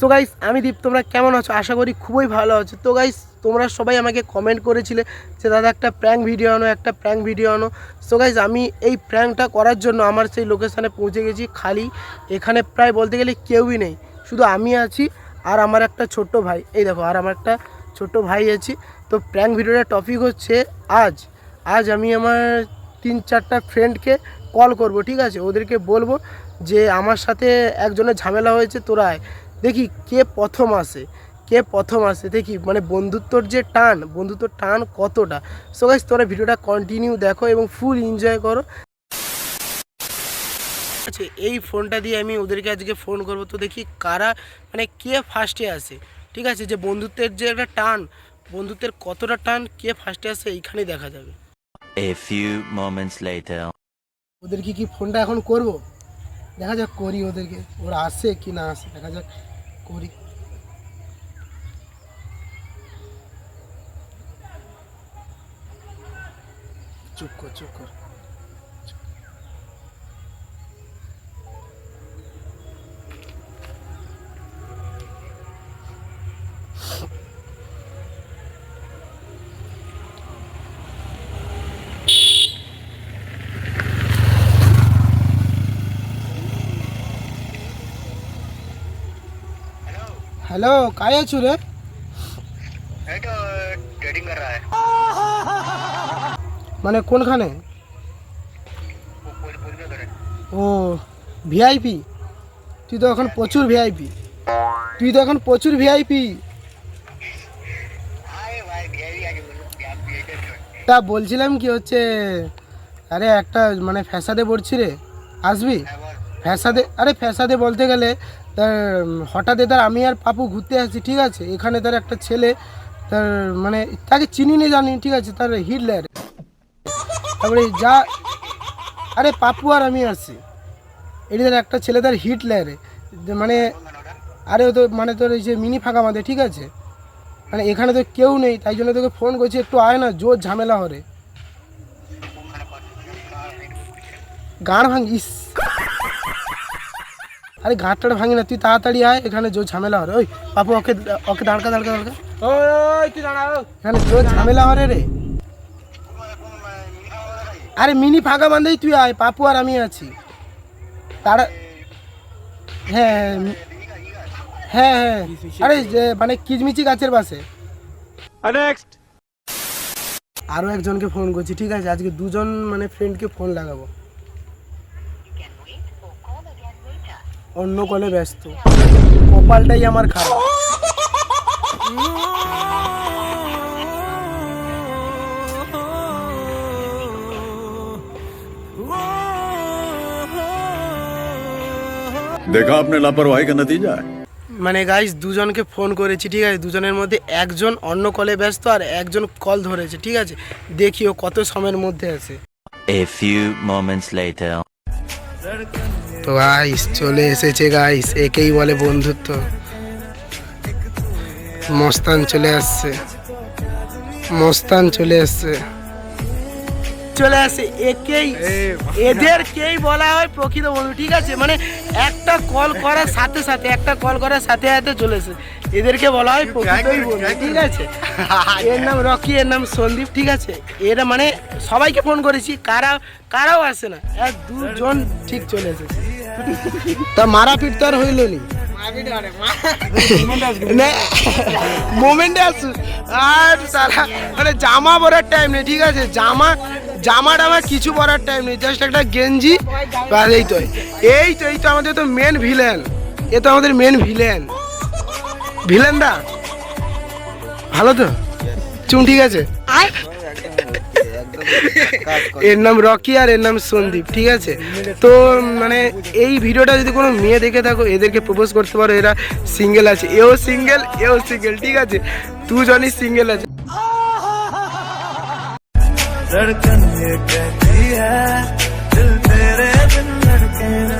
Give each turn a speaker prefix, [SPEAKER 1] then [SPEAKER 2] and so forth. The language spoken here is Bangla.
[SPEAKER 1] সো গাইস আমি দীপ, তোমরা কেমন আছো? আশা করি খুবই ভালো আছো। তো গাইস তোমরা সবাই আমাকে কমেন্ট করেছিলে যে, দাদা, একটা প্র্যাঙ্ক ভিডিও আনো, একটা প্র্যাঙ্ক ভিডিও আনো। সো গাইস আমি এই প্র্যাঙ্কটা করার জন্য আমার সেই লোকেশানে পৌঁছে গেছি খালি। এখানে প্রায় বলতে গেলে কেউই নেই। শুধু আমি আছি আর আমার একটা ছোট্ট ভাই। এই দেখো, আর আমার একটা ছোট্ট ভাই আছি। তো প্র্যাঙ্ক ভিডিওটার টপিক হচ্ছে আজ। আজ আমি আমার তিন চারটা ফ্রেন্ডকে কল করব, ঠিক আছে? ওদেরকে বলব যে, আমার সাথে একজনের ঝামেলা হয়েছে তোরা। দেখি কে প্রথম আসে কে প্রথম আসে দেখি মানে বন্ধুত্বর যে টান বন্ধুত্বর টান কতটা? সো গাইস তোরা ভিডিওটা কন্টিনিউ দেখো এবং ফুল এনজয় করো। আছে এই ফোনটা দিয়ে আমি ওদেরকে আজকে ফোন করব। তো দেখি কারা মানে কে ফার্স্টে আসে? ঠিক আছে যে বন্ধুত্বের যে একটা টান বন্ধুত্বের কতটা টান কে ফার্স্টে আসে এইখানেই দেখা যাবে।
[SPEAKER 2] A few moments later.
[SPEAKER 1] ওদেরকে কি ফোনটা এখন করব? দেখা যাক করি ওদেরকে ওরা আসে কি না আসে দেখা যাক। করি। চুপ কর চুপ কর। হ্যালো কায় আছো রে
[SPEAKER 3] ये तो ट्रेडिंग कर रहा है
[SPEAKER 1] মানে কোনখানে
[SPEAKER 3] वो पूरी पूरी में करे
[SPEAKER 1] ও ভিআইপি তুই তো এখন প্রচুর ভিআইপি তুই তো এখন প্রচুর ভিআইপি
[SPEAKER 3] आए भाई गहरी आगे बोलो आप भी एक
[SPEAKER 1] তা বলছিলাম কি হচ্ছে আরে একটা মানে ফ্যাসাদে পড়ছি রে আসবি ফ্যাসাদে আরে ফ্যাসাদে বলতে গেলে তার হঠাৎ তার আমি আর পাপু ঘুরতে আসছি, ঠিক আছে? এখানে তার একটা ছেলে, তার মানে তাকে চিনি নি জানি, ঠিক আছে? তার হিটলার। তারপরে যা, আরে পাপু আর আমি আসছি। এটি তার একটা ছেলে, তার হিটলারে। মানে আরে ও তো মানে তোর এই যে মিনি ফাঁকা মাঝে ঠিক আছে? মানে এখানে তো কেউ নেই, তাই জন্য তোকে ফোন করছি, একটু আয় না, জোর ঝামেলা হরে গাঁড় ভাঙিস আরে গাঁটটা ভাঙি না তুই তাড়াতাড়ি আয় এখানে জোর ঝামেলা হরে ওই পাপু ওকে ওকে দাঁড়কা দাঁড়কা দাঁড়কা। এখানে জোর ঝামেলা হরে রে। আরে মিনি ফাঁকা বান্ধেই তুই আয় পাপু আর আমি আছি। তারা হ্যাঁ হ্যাঁ হ্যাঁ হ্যাঁ। আরে মানে কিচমিচি গাছের পাশে। আরও একজনকে ফোন করছি ঠিক আছে? আজকে দুজন মানে ফ্রেন্ডকে ফোন লাগাবো। অন্য কলে ব্যস্ত। কপালটাই আমার খারাপ।
[SPEAKER 4] দেখা আপনার লাপরওয়াহি কা নতিজা
[SPEAKER 1] মানে গাইস দুজনকে ফোন করেছি ঠিক আছে? দুজনের মধ্যে একজন অন্য কলে ব্যস্ত আর একজন কল ধরেছে ঠিক আছে? দেখি ও কত সময়ের মধ্যে আছে।
[SPEAKER 2] এ ফিউ মোমেন্টস লেটার
[SPEAKER 1] তো গাইস চলে এসেছে গাইস একেই বলে বন্ধুত্ব। মস্তান চলে আসছে। মস্তান চলে আসছে। চলে আসে একেই এদেরকেই বলা হয় প্রকৃত বন্ধু ঠিক আছে? মানে একটা কল করার সাথে সাথে একটা কল করার সাথে সাথে চলে এসে এদেরকে বলা হয় প্রকৃতই বন্ধু ঠিক আছে? এর নাম রকি এর নাম সন্দীপ ঠিক আছে? এরা মানে সবাইকে ফোন করেছি কারা কারাও আসে না। এক দুজন ঠিক চলে এসেছে। তা মারাপিট তো আর হইল নি, মোমেন্টে আসু। আর সারা মানে জামা পরার টাইম নেই, ঠিক আছে? জামা জামা টামা কিছু পরার টাইম নেই জাস্ট একটা গেঞ্জি এই তো। এই তো এই তো আমাদের তো মেন ভিলেন এ তো আমাদের মেন ভিলেন ভিলেন দা ভালো তো? চুন, ঠিক আছে। এর নাম রকি আর এর নাম সন্দীপ ঠিক আছে তো মানে এই ভিডিওটা যদি কোনো মেয়ে দেখে থাকো এদেরকে প্রপোজ করতে পারো এরা সিঙ্গেল আছে এও সিঙ্গেল এও সিঙ্গেল ঠিক আছে দুজনই সিঙ্গেল আছে
[SPEAKER 5] धड़कन ये कहती है दिल तेरे बिन धड़के ना